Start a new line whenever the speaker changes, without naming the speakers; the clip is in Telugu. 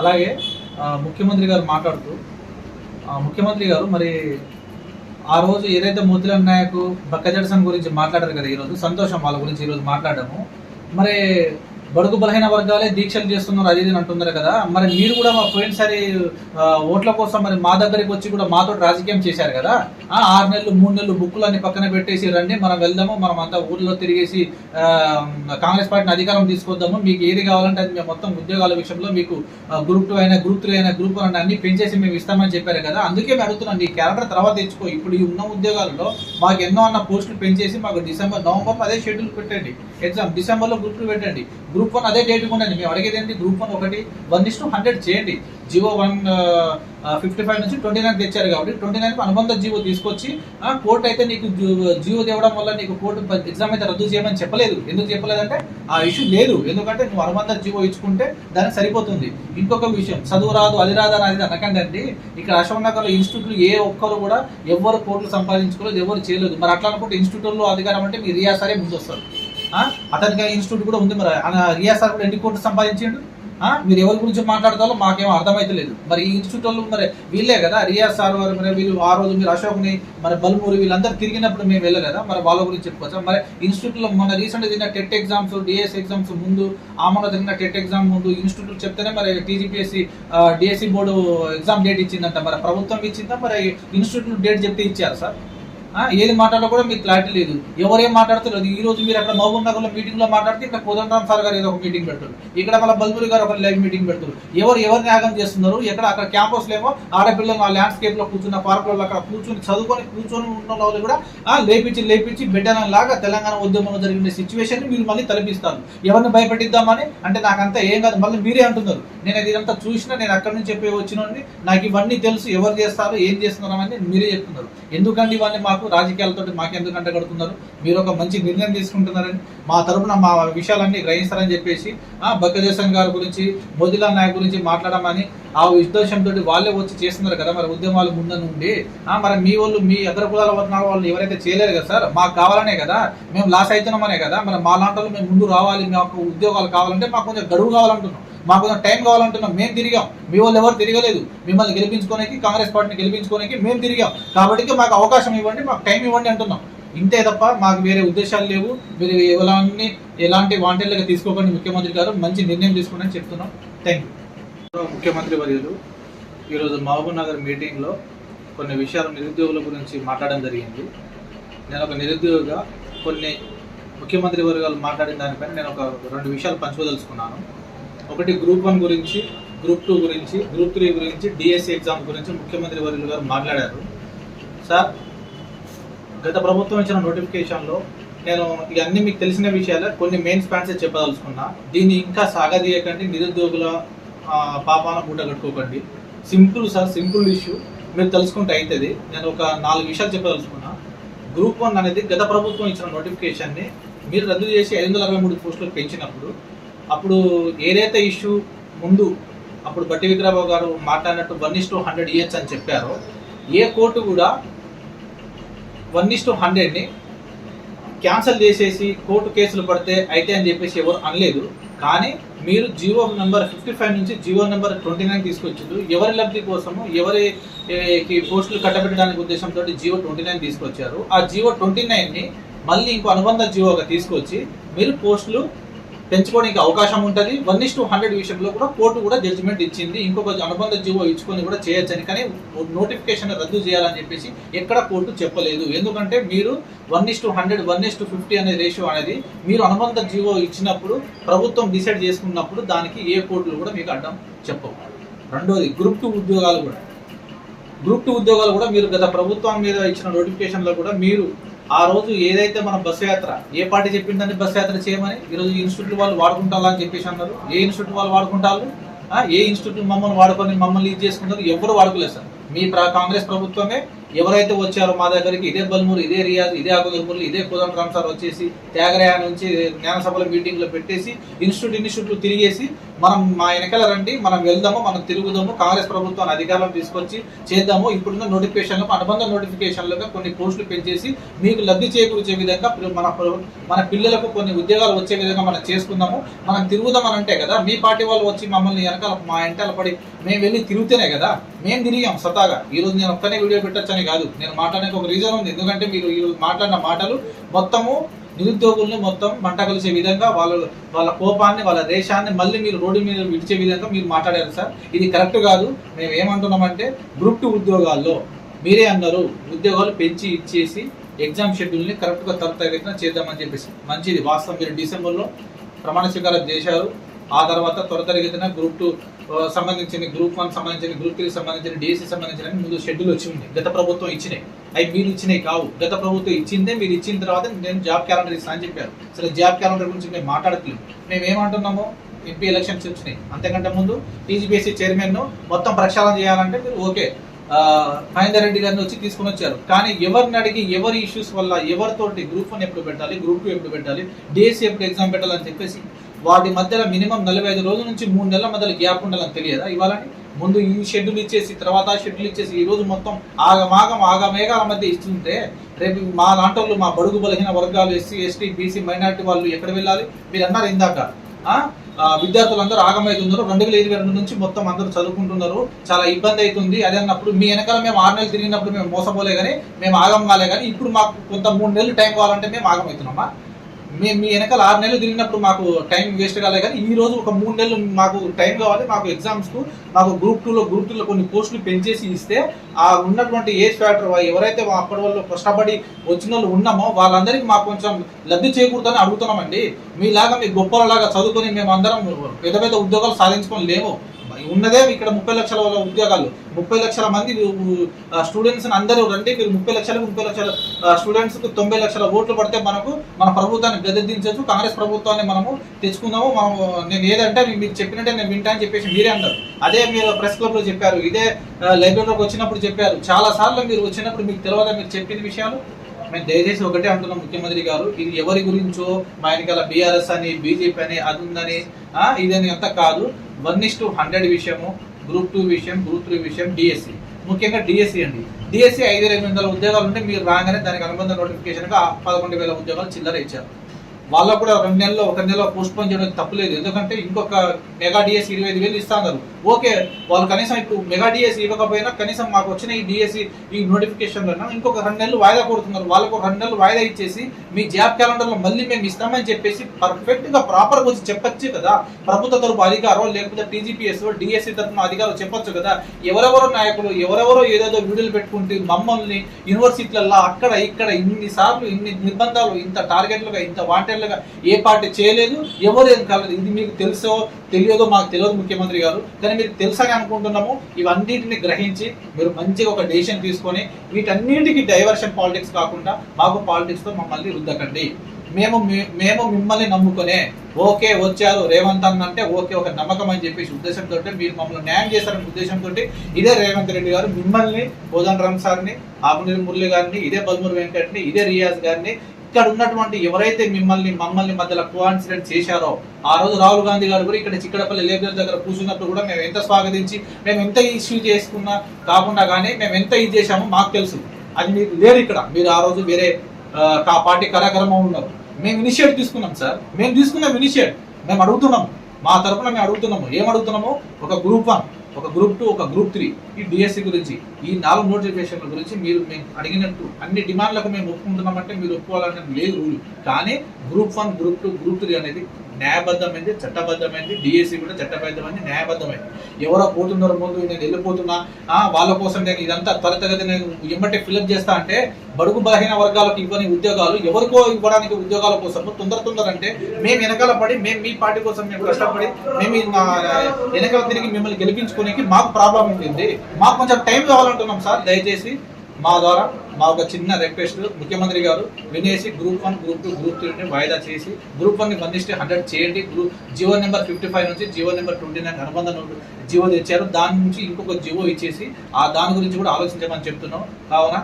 అలాగే ముఖ్యమంత్రి గారు మాట్లాడుతూ ముఖ్యమంత్రి గారు మరి ఆ రోజు ఏదైతే మోతిలాల్ నాయక్ బక్కజడ్సన్ గురించి మాట్లాడారు కదా ఈరోజు సంతోషం వాళ్ళ గురించి ఈరోజు మాట్లాడాము. మరి బడుగు బలహీన వర్గాలే దీక్షలు చేస్తున్నారు అది ఇది అంటున్నారు కదా. మరి మీరు కూడా మా పోయినసారి ఓట్ల కోసం మరి మా దగ్గరికి వచ్చి కూడా మాతో రాజకీయం చేశారు కదా. ఆరు నెలలు మూడు నెలలు బుక్కులు అన్ని పక్కన పెట్టేసి రండి మనం వెళ్దాము మనం అంతా ఊర్లో తిరిగేసి కాంగ్రెస్ పార్టీని అధికారం తీసుకొద్దాము మీకు ఏది కావాలంటే అది మేము మొత్తం ఉద్యోగాల విషయంలో మీకు గ్రూప్ టూ అయినా గ్రూప్ త్రీ అయినా గ్రూప్ వన్ అన్ని పెంచేసి మేము ఇస్తామని చెప్పారు కదా. అందుకే మేము అడుగుతున్నాం ఈ క్యారెక్టర్ తర్వాత తెచ్చుకో. ఇప్పుడు ఈ ఉన్న ఉద్యోగాల్లో మాకు ఎన్నో అన్న పోస్టులు పెంచేసి మాకు డిసెంబర్ నవంబర్ అదే షెడ్యూల్ పెట్టండి. ఎగ్జామ్ డిసెంబర్లో గ్రూప్లు టూ పెట్టండి. గ్రూప్ వన్ అదే డేట్ ఉండండి. మేము అడిగేది ఏంటి? గ్రూప్ వన్ ఒకటి వన్ ఇస్ హండ్రెడ్ చేయండి. జివో వన్ ఫిఫ్టీ ఫైవ్ నుంచి ట్వంటీ నైన్ తెచ్చారు కాబట్టి ట్వంటీ నైన్కి అనుబంధ జీవో తీసుకొచ్చి కోర్టు అయితే నీకు జీవో తేవడం వల్ల నీకు కోర్టు ఎగ్జామ్ అయితే రద్దు చేయమని చెప్పలేదు. ఎందుకు చెప్పలేదంటే ఆ ఇష్యూ లేదు. ఎందుకంటే నువ్వు అనుబంధ జీవో ఇచ్చుకుంటే దానికి సరిపోతుంది. ఇంకొక విషయం చదువు రాదు అది రాదు అని అది అనకండి అండి. ఇక్కడ అశోక్ నగర్ ఇన్స్టిట్యూట్లు ఏ ఒక్కరు కూడా ఎవరు కోర్టులు సంపాదించుకోలేదు ఎవరు చేయలేదు. మరి అట్లా అనుకుంటే ఇన్స్టిట్యూట్లో అధికారం అంటే మీ రియా సరే ముందు వస్తారు అతనికి ఇన్స్టిట్యూట్ కూడా ఉంది మరి. ఆయన రియా సార్ కూడా ఎన్ని కోట్లు సంపాదించిండు? మీరు ఎవరి గురించి మాట్లాడతారో మాకేమో అర్థమైతే లేదు. మరి ఈ ఇన్స్టిట్యూట్ వాళ్ళు మరి వీళ్ళే కదా? రియాజ్ సార్ వారు మరి వీళ్ళు ఆ రోజు మీరు అశోక్ని మరి బల్మూరి వీళ్ళందరూ తిరిగినప్పుడు మేము వెళ్ళలేదా? మరి వాళ్ళ గురించి చెప్పుకోవచ్చా? మరి ఇన్స్టిట్యూట్లో మన రీసెంట్గా జరిగిన టెట్ ఎగ్జామ్స్ డిఎస్ ఎగ్జామ్స్ ముందు ఆ మొన్న జరిగిన టెట్ ఎగ్జామ్ ముందు ఇన్స్టిట్యూట్ చెప్తేనే మరి TGPSC DSC board exam date ఇచ్చిందంట. మరి ప్రభుత్వం ఇచ్చిందా? మరి ఇన్స్టిట్యూట్ డేట్ చెప్తే ఇచ్చారు సార్? ఏది మాట్లాడినా కూడా మీకు క్లారిటీ లేదు. ఎవరేం మాట్లాడుతున్నారు? ఈ రోజు మీరు అక్కడ మహబూబ్ నగర్లో మీటింగ్లో మాట్లాడితే ఇక్కడ కోదండరామ్ సార్ గారు ఏదో ఒక మీటింగ్ పెట్టారు ఇక్కడ మళ్ళీ బల్బురి గారు ఒక లైవ్ మీటింగ్ పెడతారు. ఎవరు ఎవరు న్యాగం చేస్తున్నారు? ఎక్కడ అక్కడ క్యాంపస్ లేమో ఆడపిల్లలు ఆ ల్యాండ్స్కేప్లో కూర్చున్న పార్క్లో అక్కడ కూర్చొని చదువుకొని కూర్చొని ఉన్న వాళ్ళు కూడా లేపించి లేపించి బిడ్డలం లాగా తెలంగాణ ఉద్యమంలో జరిగిన సిచ్యువేషన్ మీరు మళ్ళీ తలపిస్తారు. ఎవరిని భయపెట్టిద్దామని? అంటే నాకంతా ఏం కాదు. మళ్ళీ మీరే అంటున్నారు. నేను ఇది ఇదంతా చూసినా నేను అక్కడి నుంచి చెప్పి వచ్చినండి నాకు ఇవన్నీ తెలుసు ఎవరు చేస్తారు ఏం చేస్తున్నారు అని మీరే చెప్తున్నారు. ఎందుకండి ఇవన్నీ మాకు రాజకీయాలతో మాకు ఎందుకు అంటగడుతున్నారు? మీరు ఒక మంచి నిర్ణయం తీసుకుంటున్నారని మా తరపున మా విషయాలన్నీ గ్రహిస్తారని చెప్పేసి ఆ బక్కజేసన్ గారి గురించి మోదీలాల్ నాయక్ గురించి మాట్లాడమని ఆ ఉద్దేశంతో వాళ్ళే వచ్చి చేస్తున్నారు కదా మరి ఉద్యమాలు ముందు నుండి. మరి మీ వాళ్ళు మీ అగ్ర కులాల వర్ణాల వాళ్ళు ఎవరైతే చేయలేరు కదా సార్ మాకు కావాలనే కదా మేము లాస్ అవుతున్నామనే కదా మరి మా లాంటి మేము ముందు రావాలి మాకు ఉద్యోగాలు కావాలంటే మాకు కొంచెం గడువు కావాలంటున్నాం. మాకు టైం కావాలంటున్నాం. మేము తిరిగాం. మీ వాళ్ళు ఎవరు తిరగలేదు. మిమ్మల్ని గెలిపించుకోనికి కాంగ్రెస్ పార్టీని గెలిపించుకోనికి మేము తిరిగాం. కాబట్టి మాకు అవకాశం ఇవ్వండి మాకు టైం ఇవ్వండి అంటున్నాం. ఇంతే తప్ప మాకు వేరే ఉద్దేశాలు లేవు. మీరు ఎవరాన్ని ఎలాంటి వాంటెళ్ళగా తీసుకోకండి ముఖ్యమంత్రి గారు. మంచి నిర్ణయం తీసుకోండి అని చెప్తున్నాం. థ్యాంక్ యూ ముఖ్యమంత్రి వర్యులు ఈరోజు మహబూబ్ నగర్ మీటింగ్లో కొన్ని విషయాలు నిరుద్యోగుల గురించి మాట్లాడడం జరిగింది. నేను ఒక నిరుద్యోగిగా కొన్ని ముఖ్యమంత్రి వర్గాలు మాట్లాడిన దానిపైన నేను ఒక రెండు విషయాలు పంచుకోదలుచుకున్నాను. ఒకటి గ్రూప్ వన్ గురించి గ్రూప్ టూ గురించి గ్రూప్ త్రీ గురించి డిఎస్సి ఎగ్జామ్ గురించి ముఖ్యమంత్రి వర్యులు గారు మాట్లాడారు. సార్ గత ప్రభుత్వం ఇచ్చిన నోటిఫికేషన్లో నేను ఇవన్నీ మీకు తెలిసిన విషయాలే కొన్ని మెయిన్ స్పాన్సెస్ చెప్పదలుచుకున్నా. దీన్ని ఇంకా సాగదీయకండి నిరుద్యోగుల పాపాన మూట కట్టుకోకండి. Simple sir simple issue. మీరు తెలుసుకుంటే అవుతుంది నేను ఒక నాలుగు విషయాలు చెప్పదలుచుకున్నా. గ్రూప్ వన్ అనేది గత ప్రభుత్వం ఇచ్చిన నోటిఫికేషన్ని మీరు రద్దు చేసి ఐదు వందల అరవై మూడు పోస్టులు పెంచినప్పుడు అప్పుడు ఏదైతే ఇష్యూ ముందు అప్పుడు బట్టి విక్రమరావు గారు మాట్లాడినట్టు one is to hundred years అని చెప్పారో ఏ కోర్టు కూడా వన్ ఇస్ టు హండ్రెడ్ని క్యాన్సిల్ చేసేసి కోర్టు కేసులు పడితే అయితే అని చెప్పేసి ఎవరు అనలేదు. కానీ మీరు జియో నెంబర్ ఫిఫ్టీ ఫైవ్ నుంచి జియో నెంబర్ ట్వంటీ నైన్ తీసుకొచ్చారు ఎవరి లబ్ధి కోసము ఎవరికి పోస్టులు కట్టబెట్టడానికి ఉద్దేశంతో జియో ట్వంటీ నైన్ తీసుకొచ్చారు. ఆ జియో ట్వంటీ నైన్ని మళ్ళీ ఇంకో అనుబంధ జియోగా తీసుకొచ్చి మీరు పోస్టులు పెంచుకోవడానికి అవకాశం ఉంటుంది. వన్ ఇస్ టు హండ్రెడ్ విషయంలో కూడా కోర్టు కూడా జడ్జిమెంట్ ఇచ్చింది. ఇంకొక అనుబంధ జీవో ఇచ్చుకొని కూడా చేయొచ్చని. కానీ నోటిఫికేషన్ రద్దు చేయాలని చెప్పేసి ఎక్కడ కోర్టు చెప్పలేదు. ఎందుకంటే మీరు one is to hundred one is to fifty అనే రేషియో అనేది మీరు అనుబంధ జీవో ఇచ్చినప్పుడు ప్రభుత్వం డిసైడ్ చేసుకున్నప్పుడు దానికి ఏ కోర్టులు కూడా మీకు అడ్డం చెప్పవు. రెండోది గ్రూప్ టూ ఉద్యోగాలు కూడా. గ్రూప్ టూ ఉద్యోగాలు కూడా మీరు గత ప్రభుత్వం మీద ఇచ్చిన నోటిఫికేషన్లో కూడా మీరు ఆ రోజు ఏదైతే మన బస్సు యాత్ర ఏ పార్టీ చెప్పిందని బస్సు యాత్ర చేయమని ఈరోజు ఇన్స్టిట్యూట్ వాళ్ళు వాడుకుంటారా అని చెప్పేసి అన్నారు. ఏ ఇన్స్టిట్యూట్ వాళ్ళు వాడుకుంటారు? ఏ ఇన్స్టిట్యూట్ మమ్మల్ని వాడుకొని మమ్మల్ని ఇది చేసుకుంటారు? ఎవరు వాడుకోలేదు సార్. మీ కాంగ్రెస్ ప్రభుత్వమే ఎవరైతే వచ్చారో మా దగ్గరికి ఇదే బల్మూరు ఇదే రియాజ్ ఇదే ఆకుదుర్మూరు ఇదే కుదం రామ్సార్ వచ్చేసి త్యాగరాయ నుంచి జ్ఞానసభల మీటింగ్లో పెట్టేసి ఇన్స్టిట్యూట్ ఇన్స్టిట్యూట్లు తిరిగేసి మనం మా వెనకాల రండి మనం వెళ్దాము మనం తిరుగుదాము కాంగ్రెస్ ప్రభుత్వాన్ని అధికారం తీసుకొచ్చి చేద్దాము ఇప్పుడున్న నోటిఫికేషన్లు అనుబంధ నోటిఫికేషన్లుగా కొన్ని పోస్టులు పెంచేసి మీకు లబ్ధి చేకూర్చే విధంగా మన మన పిల్లలకు కొన్ని ఉద్యోగాలు వచ్చే విధంగా మనం చేసుకుందాము మనం తిరుగుదాం అంటే కదా మీ పార్టీ వాళ్ళు వచ్చి మమ్మల్ని వెనకాల మా వెంటల పడి మేము వెళ్ళి తిరుగుతేనే కదా మేము తిరిగాం సతాగా ఈరోజు నేను ఒక్కనే వీడియో పెట్టొచ్చని కాదు. నేను మాట్లాడడానికి ఒక రీజన్ ఉంది. ఎందుకంటే మీరు ఈరోజు మాట్లాడిన మాటలు మొత్తము నిరుద్యోగుల్ని మొత్తం మంట కలిసే విధంగా వాళ్ళ వాళ్ళ కోపాన్ని వాళ్ళ దేశాన్ని మళ్ళీ మీరు రోడ్డు మీద విడిచే విధంగా మీరు మాట్లాడారు సార్. ఇది కరెక్ట్ కాదు. మేము ఏమంటున్నామంటే గ్రూప్ టూ ఉద్యోగాల్లో మీరే అన్నారు. ఉద్యోగాలు పెంచి ఇచ్చేసి ఎగ్జామ్ షెడ్యూల్ని కరెక్ట్గా తరతరగతిన చేద్దామని చెప్పేసి. మంచిది. వాస్తవం. మీరు డిసెంబర్లో ప్రమాణ స్వీకారం చేశారు. ఆ తర్వాత త్వర తరగతిన గ్రూప్ టూ సంబంధించిన గ్రూప్ వన్ సంబంధించిన గ్రూప్ త్రీ సంబంధించిన డిఎస్సి సంబంధించిన ముందు షెడ్యూల్ వచ్చి ఉంది. గత ప్రభుత్వం ఇచ్చినాయి. అవి మీరు ఇచ్చినాయి కావు. గత ప్రభుత్వం ఇచ్చిందే మీరు ఇచ్చిన తర్వాత నేను జాబ్ క్యాలెండర్ ఇస్తాను అని చెప్పారు. సరే జాబ్ క్యాలెండర్ గురించి మేము మాట్లాడట్లేదు. మేము ఏమంటున్నాము ఎంపీ ఎలక్షన్స్ వచ్చినాయి. అంతకంటే ముందు టీజీపీఎస్సీ చైర్మన్ మొత్తం ప్రక్షాళన చేయాలంటే మీరు ఓకే. మహేందర్ రెడ్డి గారిని వచ్చి తీసుకుని వచ్చారు. కానీ ఎవరిని అడిగి ఎవరి ఇష్యూస్ వల్ల ఎవరితోటి గ్రూప్ వన్ ఎప్పుడు పెట్టాలి గ్రూప్ టూ ఎప్పుడు పెట్టాలి డిఎస్సీ ఎప్పుడు ఎగ్జామ్ పెట్టాలని చెప్పేసి వాటి మధ్యలో మినిమం నలభై ఐదు రోజుల నుంచి మూడు నెలల మధ్యలో గ్యాప్ ఉండాలని తెలియదా ఇవ్వాలని ముందు ఈ షెడ్యూల్ ఇచ్చేసి తర్వాత ఆ షెడ్యూల్ ఇచ్చేసి ఈ రోజు మొత్తం ఆగమాగం ఆగమేఘాల మధ్య ఇస్తుంటే రేపు మా లాంటి మా బడుగు బలహీన వర్గాలు ఎస్సీ ఎస్టీ బీసీ మైనారిటీ వాళ్ళు ఎక్కడ వెళ్ళాలి? మీరు అన్నారు ఇందాక. విద్యార్థులందరూ ఆగమవుతున్నారు రెండు వేల ఇరవై రెండు నుంచి మొత్తం అందరూ చదువుకుంటున్నారు. చాలా ఇబ్బంది అవుతుంది. అదే అన్నప్పుడు మీ వెనకాల మేము ఆరు నెలలు తిరిగినప్పుడు మేము మోసపోలే కానీ మేము ఆగం కాలే కానీ ఇప్పుడు మాకు కొంత మూడు నెలలు టైం కావాలంటే మేము ఆగమవుతున్నామా మేము మీ వెనకాల ఆరు నెలలు తిరిగినప్పుడు మాకు టైం వేస్ట్ కాలేదు కానీ ఈ రోజు ఒక మూడు నెలలు మాకు టైం కావాలి మాకు ఎగ్జామ్స్కు మాకు గ్రూప్ టూలో గ్రూప్ టూలో కొన్ని పోస్టులు పెంచేసి ఇస్తే ఆ ఉన్నటువంటి ఏజ్ ఫ్యాక్టర్ ఎవరైతే అప్పటి వాళ్ళు కష్టపడి వచ్చిన వాళ్ళు ఉన్నామో వాళ్ళందరికీ మాకు కొంచెం లబ్ధి చేకూరుతుందని అడుగుతున్నామండి. మీలాగా మీ గొప్పలాగా చదువుకొని మేము అందరం పెద్ద పెద్ద ఉద్యోగాలు సాధించుకొని లేము. ఉన్నదే ఇక్కడ ముప్పై లక్షల ఉద్యోగాలు. ముప్పై లక్షల మంది స్టూడెంట్స్ అందరూ రండి. మీరు ముప్పై లక్షలకు ముప్పై లక్షల స్టూడెంట్స్కు తొంభై లక్షల ఓట్లు పడితే మనకు మన ప్రభుత్వాన్ని గద్దెదించవచ్చు కాంగ్రెస్ ప్రభుత్వాన్ని మనము తెచ్చుకుందాము. మనము నేను ఏదంటే మీరు చెప్పినట్టే నేను వింటా అని చెప్పేసి మీరే అంటారు. అదే మీరు ప్రెస్ క్లబ్లో చెప్పారు. ఇదే లైబ్రరీలోకి వచ్చినప్పుడు చెప్పారు. చాలా సార్లు మీరు వచ్చినప్పుడు మీకు తెలియదా మీరు చెప్పిన విషయాలు. మేము దయచేసి ఒకటే అంటున్నాం ముఖ్యమంత్రి గారు. ఇది ఎవరి గురించో మా వెనకాల బీఆర్ఎస్ అని బీజేపీ అని అది ఉందని ఇదని అంత కాదు. వన్ ఇస్ టు హండ్రెడ్ విషయము గ్రూప్ టూ విషయం గ్రూప్ త్రీ విషయం డిఎస్సి ముఖ్యంగా డిఎస్సి అండి. డిఎస్సి ఐదు వేల ఎనిమిది వందల ఉద్యోగాలు ఉంటే మీరు రాగానే దానికి అనుబంధ నోటిఫికేషన్గా పదకొండు వేల ఉద్యోగాలు చిల్లర ఇచ్చారు. వాళ్ళకు కూడా రెండు నెలల్లో ఒక నెల పోస్ట్ పోన్ చేయడం తప్పలేదు ఎందుకంటే ఇంకొక మెగా డిఎస్ ఇరవై ఐదు వేలు ఇస్తున్నారు ఓకే వాళ్ళు కనీసం ఇప్పుడు మెగా డిఎస్ ఇవ్వకపోయినా కనీసం మాకు వచ్చిన ఈ డిఎస్సి ఈ నోటిఫికేషన్లో ఇంకొక రెండు నెలలు వాయిదా కొడుతున్నారు. వాళ్ళకు ఒక రెండు నెలలు వాయిదా ఇచ్చేసి మీ జాబ్ క్యాలెండర్లో మళ్ళీ మేము ఇస్తామని చెప్పేసి పర్ఫెక్ట్గా ప్రాపర్గా వచ్చి చెప్పచ్చు కదా. ప్రభుత్వ తరపు అధికారం లేకపోతే టీజీపీఎస్ డిఎస్సి తరఫున అధికారం చెప్పొచ్చు కదా. ఎవరెవరో నాయకులు ఎవరెవరో ఏదేదో వీడియోలు పెట్టుకుంటే మమ్మల్ని యూనివర్సిటీలలో అక్కడ ఇక్కడ ఇన్ని సార్లు ఇన్ని నిర్బంధాలు ఇంత టార్గెట్లుగా ఇంత వాంటెడ్లుగా ఏ పార్టీ చేయలేదు ఎవరు ఏం కాలేదు. ఇది మీకు తెలుసో తెలియదో మాకు తెలియదు ముఖ్యమంత్రి గారు. కానీ మీరు తెలుసని అనుకుంటున్నాము ఇవన్నిటిని గ్రహించి మీరు మంచిగా ఒక డెసిషన్ తీసుకొని వీటన్నిటికీ డైవర్షన్ పాలిటిక్స్ కాకుండా మాకు పాలిటిక్స్తో మమ్మల్ని రుద్దకండి. మేము మేము మిమ్మల్ని నమ్ముకునే ఓకే వచ్చారు రేవంత్ అన్న అంటే ఓకే ఒక నమ్మకం అని చెప్పేసి ఉద్దేశంతో మీరు మమ్మల్ని న్యాయం చేస్తారనే ఉద్దేశంతో ఇదే రేవంత్ రెడ్డి గారు మిమ్మల్ని కోదండ రామ్ సార్ని ఆకునీరు మురళి గారిని ఇదే బల్మూరు వెంకట్ని ఇదే రియాజ్ గారిని ఇక్కడ ఉన్నటువంటి ఎవరైతే మిమ్మల్ని మమ్మల్ని మధ్యలో కోఆన్సిడెంట్ చేశారో ఆ రోజు రాహుల్ గాంధీ గారు కూడా ఇక్కడ చిక్కడపల్లి లేబర్ దగ్గర కూర్చున్నప్పుడు కూడా మేము ఎంత స్వాగతించి మేము ఎంత ఇష్యూ చేసుకున్నా కాకుండా కానీ మేము ఎంత ఇది చేశామో మాకు తెలుసు. అది మీరు లేరు ఇక్కడ. మీరు ఆ రోజు వేరే ఆ, కా- పార్టీ కార్యక్రమం ఉన్నారు మేము ఇనిషియేట్ తీసుకున్నాం సార్. మేము తీసుకున్నాం ఇనిషియేట్ మేము అడుగుతున్నాం. మా తరపున మేము అడుగుతున్నాము. ఏం అడుగుతున్నాము? ఒక గ్రూప్ వన్ ఒక గ్రూప్ టూ ఒక గ్రూప్ త్రీ ఈ డిఎస్సి గురించి ఈ నాలుగు నోటిఫికేషన్ల గురించి మీరు మేము అడిగినట్టు అన్ని డిమాండ్లకు మేము ఒప్పుకుంటున్నామంటే మీరు ఒప్పుకోవాలంటే లేదు రూల్ కానీ group one group two group three అనేది న్యాయబద్ధమైంది చట్టబద్ధమైంది డిఎస్సి కూడా చట్టబద్ధమైంది న్యాయబద్ధమైంది. ఎవరో పోతున్నారు ముందు నేను వెళ్ళిపోతున్నా. వాళ్ళ కోసం నేను ఇదంతా త్వరితగతి నేను ఎమ్మటే ఫిల్అప్ చేస్తా అంటే బడుగు బలహీన వర్గాలకు ఇవ్వని ఉద్యోగాలు ఎవరికో ఇవ్వడానికి ఉద్యోగాల కోసం తొందర తొందర అంటే మేము వెనకాల పడి మేము మీ పార్టీ కోసం మేము కష్టపడి మేము వెనకాల తిరిగి మిమ్మల్ని గెలిపించుకోనికి మాకు ప్రాబ్లం ఉంటుంది మాకు కొంచెం టైం కావాలంటున్నాం సార్ దయచేసి. మా ద్వారా మా ఒక చిన్న రిక్వెస్ట్ ముఖ్యమంత్రి గారు వినేసి group one group two group త్రీని వాయిదా చేసి గ్రూప్ వన్ని ని హండ్రెడ్ చేయండి. Group GO number fifty five నుంచి జియో నెంబర్ ట్వంటీ నైన్ అనుబంధ జియో తెచ్చారు. దాని నుంచి ఇంకొక జియో ఇచ్చేసి ఆ దాని గురించి కూడా ఆలోచించమని చెప్తున్నాం. కావున